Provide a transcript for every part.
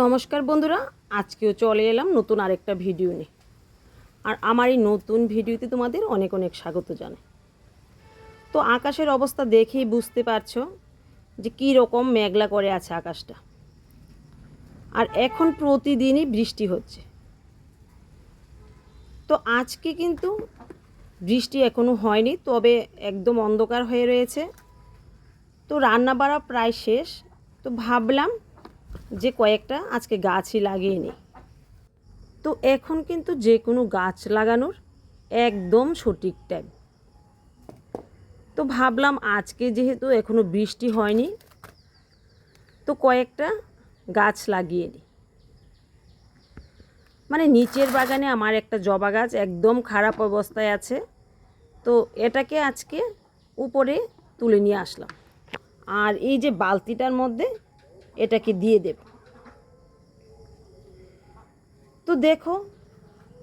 নমস্কার বন্ধুরা, আজকেও চলে এলাম নতুন আরেকটা ভিডিও নিয়ে। আর আমার এই নতুন ভিডিওতে তোমাদের অনেক অনেক স্বাগত জানাই। তো আকাশের অবস্থা দেখেই বুঝতে পারছ যে কী রকম মেঘলা করে আছে আকাশটা। আর এখন প্রতিদিনই বৃষ্টি হচ্ছে। তো আজকে কিন্তু বৃষ্টি এখনও হয়নি, তবে একদম অন্ধকার হয়ে রয়েছে। তো রান্না বাড়া প্রায় শেষ। তো ভাবলাম যে কয়েকটা আজকে গাছই লাগিয়ে নিই তো এখন কিন্তু যে কোনো গাছ লাগানোর একদম সঠিক টাইম তো ভাবলাম আজকে যেহেতু এখনও বৃষ্টি হয়নি, তো কয়েকটা গাছ লাগিয়ে নিই মানে নিচের বাগানে আমার একটা জবা গাছ একদম খারাপ অবস্থায় আছে, তো এটাকে আজকে উপরে তুলে নিয়ে আসলাম। আর এই যে বালতিটার মধ্যে এটাকে দিয়ে দেব। তো দেখো,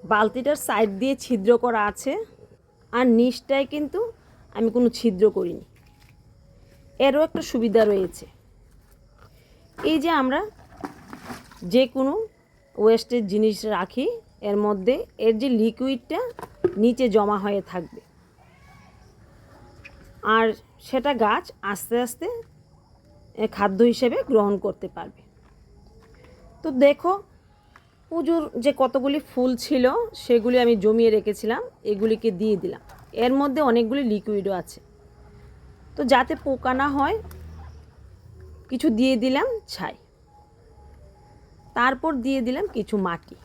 বালতিটার সাইড দিয়ে ছিদ্র করা আছে, আর নিচটায় কিন্তু আমি কোনো ছিদ্র করিনি। এরও একটা সুবিধা রয়েছে। এই যে আমরা যে কোনো ওয়েস্টের জিনিস রাখি, এর মধ্যে এর যে লিকুইডটা নিচে জমা হয়ে থাকবে। আর সেটা গাছ আস্তে আস্তে খাদ্য হিসেবে গ্রহণ করতে পারবে। তো দেখো, পুজোর যে কতগুলি ফুল ছিল, সেগুলি আমি জমিয়ে রেখেছিলাম, এগুলিকে দিয়ে দিলাম। এর মধ্যে অনেকগুলি লিকুইডও আছে। তো যাতে পোকা না হয়, কিছু দিয়ে দিলাম ছাই। তারপর দিয়ে দিলাম কিছু মাটি।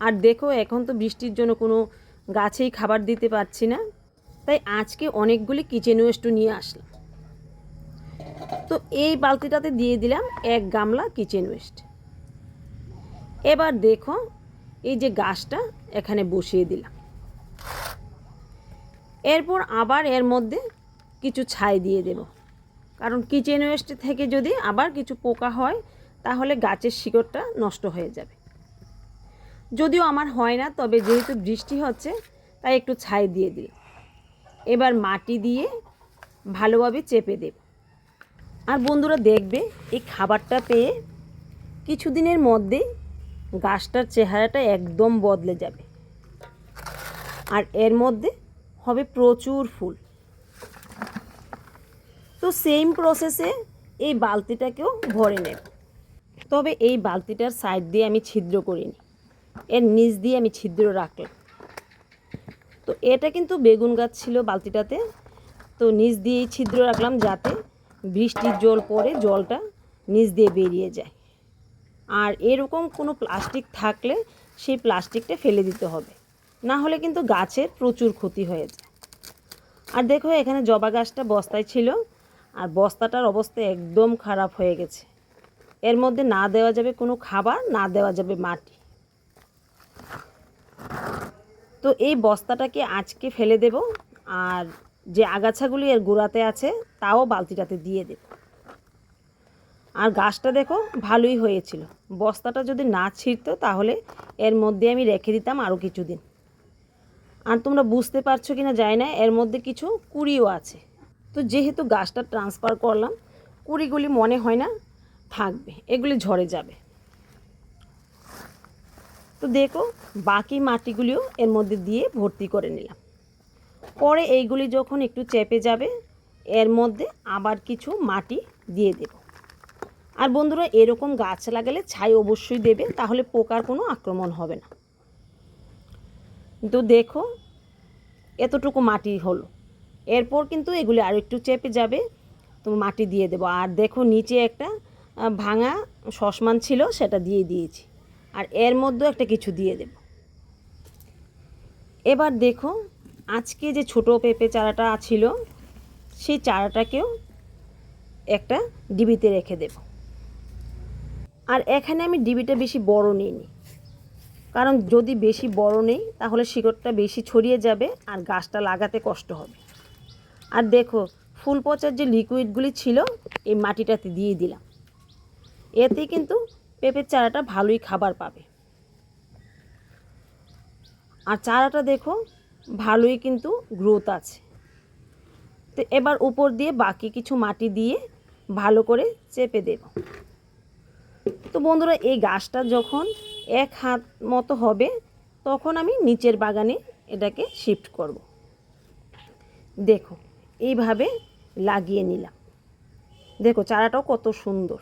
আর দেখো, এখন তো বৃষ্টির জন্য কোনো গাছেই খাবার দিতে পারছি না। তাই আজকে অনেকগুলি কিচেন ওয়েস্টও নিয়ে আসলাম। তো এই বালতিটাতে দিয়ে দিলাম এক গামলা কিচেন ওয়েস্ট। এবার দেখো এই যে গাছটা এখানে বসিয়ে দিলাম। এরপর আবার এর মধ্যে কিছু ছাই দিয়ে দেব। কারণ কিচেন ওয়েস্ট থেকে যদি আবার কিছু পোকা হয়, তাহলে গাছের শিকড়টা নষ্ট হয়ে যাবে। যদিও আমার হয় না, তবে যেহেতু বৃষ্টি হচ্ছে, তাই একটু ছাই দিয়ে দিই এবার মাটি দিয়ে ভালোভাবে চেপে দেব। আর বন্ধুরা দেখবে, এই খাবারটা পেয়ে কিছুদিনের মধ্যেই গাছটার চেহারাটা একদম বদলে যাবে। আর এর মধ্যে হবে প্রচুর ফুল। তো সেম প্রসেসে এই বালতিটাকেও ভরে নেব। তবে এই বালতিটার সাইড দিয়ে আমি ছিদ্র করিনি। এর নিচ দিয়ে আমি ছিদ্র রাখলাম। তো এটা কিন্তু বেগুন গাছ ছিল বালতিটাতে। তো নিচ দিয়েই ছিদ্র রাখলাম যাতে বৃষ্টির জল পড়ে জলটা নিচ দিয়ে বেরিয়ে যায়। আর এরকম কোনো প্লাস্টিক থাকলে সেই প্লাস্টিকটা ফেলে দিতে হবে। না হলে কিন্তু গাছের প্রচুর ক্ষতি হয়ে যায়। আর দেখো এখানে জবা গাছটা বস্তায় ছিল, আর বস্তাটার অবস্থা একদম খারাপ হয়ে গেছে। এর মধ্যে না দেওয়া যাবে কোনো খাবার, না দেওয়া যাবে মাটি। তো এই বস্তাটাকে আজকে ফেলে দেব, আর যে আগাছাগুলি এর গোড়াতে আছে, তাও বালতিটাতে দিয়ে দেব। আর গাছটা দেখো, ভালোই হয়েছিল। বস্তাটা যদি না ছিঁড়তো, তাহলে এর মধ্যে আমি রেখে দিতাম আরও কিছুদিন। আর তোমরা বুঝতে পারছ কি না যায় না, এর মধ্যে কিছু কুড়িও আছে। তো যেহেতু গাছটা ট্রান্সফার করলাম, কুড়িগুলি মনে হয় না থাকবে, এগুলি ঝরে যাবে। তো দেখো, বাকি মাটিগুলিও এর মধ্যে দিয়ে ভর্তি করে নিলাম। পরে এইগুলি যখন একটু চেপে যাবে, এর মধ্যে আবার কিছু মাটি দিয়ে দেব। আর বন্ধুরা, এরকম গাছ লাগালে ছাই অবশ্যই দেবে, তাহলে পোকার কোনো আক্রমণ হবে না। তো দেখো, এতটুকু মাটি হলো। এরপর কিন্তু এগুলি আর একটু চেপে যাবে, তো মাটি দিয়ে দেবো। আর দেখো, নিচে একটা ভাঙা সসমান ছিল, সেটা দিয়ে দিয়েছি। আর এর মধ্যেও একটা কিছু দিয়ে দেব। এবার দেখো আজকে যে ছোট পেঁপে চারাটা ছিল, সেই চারাটাকেও একটা ডিবিতে রেখে দেব। আর এখানে আমি ডিবিটা বেশি বড় নিইনি। কারণ যদি বেশি বড় নেই, তাহলে শিকড়টা বেশি ছড়িয়ে যাবে আর গাছটা লাগাতে কষ্ট হবে। আর দেখো, ফুল পচার যে লিকুইডগুলি ছিল, এই মাটিটাতে দিয়ে দিলাম। এতে কিন্তু পেঁপের চারাটা ভালোই খাবার পাবে। আর চারাটা দেখো ভালোই কিন্তু গ্রোথ আছে। তো এবার উপর দিয়ে বাকি কিছু মাটি দিয়ে ভালো করে চেপে দেব। তো বন্ধুরা, এই গাছটা যখন এক হাত মতো হবে, তখন আমি নিচের বাগানে এটাকে শিফট করব। দেখো, এইভাবে লাগিয়ে নিলাম। দেখো, চারাটাও কত সুন্দর।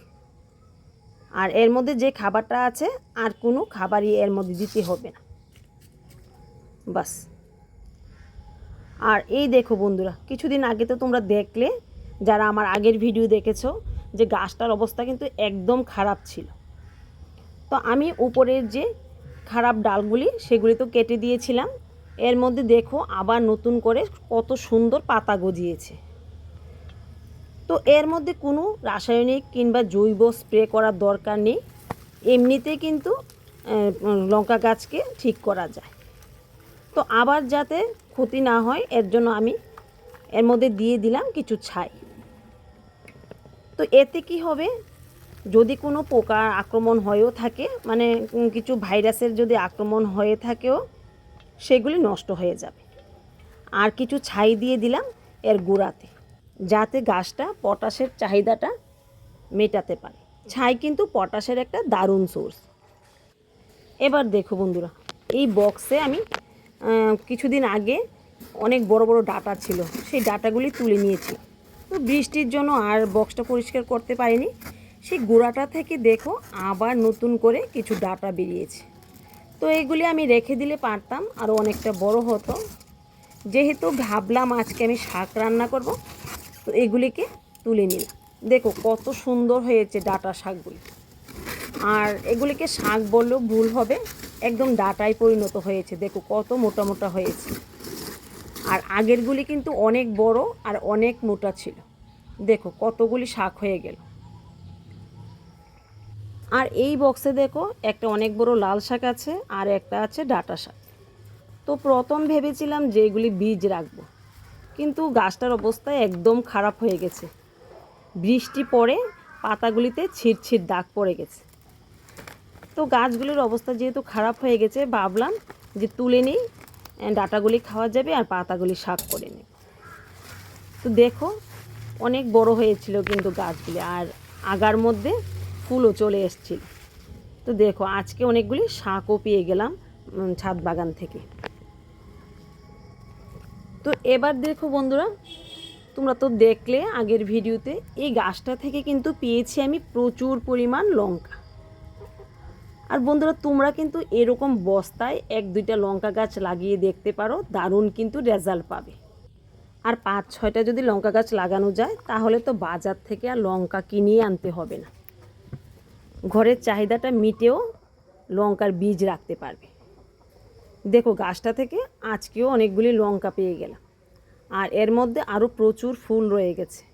আর এর মধ্যে যে খাবারটা আছে, আর কোনো খাবারই এর মধ্যে দিতে হবে না। বাস। আর এই দেখো বন্ধুরা, কিছুদিন আগে তো তোমরা দেখলে, যারা আমার আগের ভিডিও দেখেছ, যে গাছটার অবস্থা কিন্তু একদম খারাপ ছিল। তো আমি উপরের যে খারাপ ডালগুলি, সেগুলি তো কেটে দিয়েছিলাম। এর মধ্যে দেখো আবার নতুন করে কত সুন্দর পাতা গজিয়েছে। তো এর মধ্যে কোনো রাসায়নিক কিংবা জৈব স্প্রে করার দরকার নেই। এমনিতে কিন্তু লঙ্কা গাছকে ঠিক করা যায়। তো আবার যাতে ক্ষতি না হয়, এর জন্য আমি এর মধ্যে দিয়ে দিলাম কিছু ছাই। তো এতে কি হবে? যদি কোনো পোকার আক্রমণ হয়েও থাকে মানে কিছু ভাইরাসের যদি আক্রমণ হয়ে থাকেও, সেগুলি নষ্ট হয়ে যাবে। আর কিছু ছাই দিয়ে দিলাম এর গোড়াতে, যাতে গাছটা পটাশের চাহিদাটা মেটাতে পারে। ছাই কিন্তু পটাশের একটা দারুণ সোর্স। এবার দেখো বন্ধুরা, এই বক্সে আমি কিছুদিন আগে অনেক বড় বড় ডাটা ছিল। সেই ডাটাগুলি তুলে নিয়েছি। তো বৃষ্টির জন্য আর বক্সটা পরিষ্কার করতে পারিনি। সেই গোড়াটা থেকে দেখো আবার নতুন করে কিছু ডাটা বেরিয়েছে। তো এগুলি আমি রেখে দিলে পারতাম আরও অনেকটা বড় হতো। যেহেতু ভাবলাম আজকে আমি শাক রান্না করব, তো এগুলিকে তুলে নিলাম। দেখো কত সুন্দর হয়েছে ডাটা শাকগুলি। আর এগুলিকে শাক বললেও ভুল হবে। একদম ডাটায় পরিণত হয়েছে। দেখো কত মোটা মোটা হয়েছে। আর আগেরগুলি কিন্তু অনেক বড় আর অনেক মোটা ছিল। দেখো কতগুলি শাক হয়ে গেল। আর এই বক্সে দেখো একটা অনেক বড় লাল শাক আছে আর একটা আছে ডাটা শাক। তো প্রথম ভেবেছিলাম যে এগুলি বীজ রাখব। কিন্তু গাছটার অবস্থা একদম খারাপ হয়ে গেছে। বৃষ্টি পড়ে, পাতাগুলিতে ছিট ছিট দাগ পড়ে গেছে। তো গাছগুলির অবস্থা যেহেতু খারাপ হয়ে গেছে, ভাবলাম যে তুলে নিই ডাঁটাগুলি খাওয়া যাবে আর পাতাগুলি শাক করে নিই। তো দেখো, অনেক বড় হয়েছিল কিন্তু গাছগুলি, আর আগার মধ্যে ফুলও চলে এসেছিল। তো দেখো, আজকে অনেকগুলি শাকও পেয়ে গেলাম ছাদ বাগান থেকে। তো এবার দেখো বন্ধুরা, তোমরা তো দেখলে আগের ভিডিওতে, এই গাছটা থেকে কিন্তু পেয়েছি আমি প্রচুর পরিমাণ লঙ্কা। আর বন্ধুরা, তোমরা কিন্তু এরকম বস্তায় এক, দুইটা লঙ্কা গাছ লাগিয়ে দেখতে পারো, দারুণ কিন্তু রেজাল্ট পাবে। আর পাঁচ, ছয়টা যদি লঙ্কা গাছ লাগানো যায়, তাহলে তো বাজার থেকে আর লঙ্কা কিনিয়ে আনতে হবে না। ঘরের চাহিদাটা মিটেও লঙ্কার বীজ রাখতে পারবে। দেখো, গাছটা থেকে আজকেও অনেকগুলি লঙ্কা পেয়ে গেলাম। আর এর মধ্যে আরও প্রচুর ফুল রয়ে গেছে।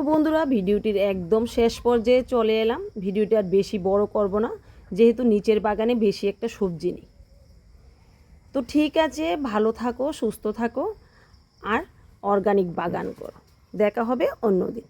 তো বন্ধুরা, ভিডিওটির একদম শেষ পর্যায়ে চলে এলাম। ভিডিওটি আর বেশি বড় করব না, যেহেতু নিচের বাগানে বেশি একটা সবজি নেই। তো ঠিক আছে, ভালো থাকো, সুস্থ থাকো, আর অর্গানিক বাগান করো। দেখা হবে অন্যদিন।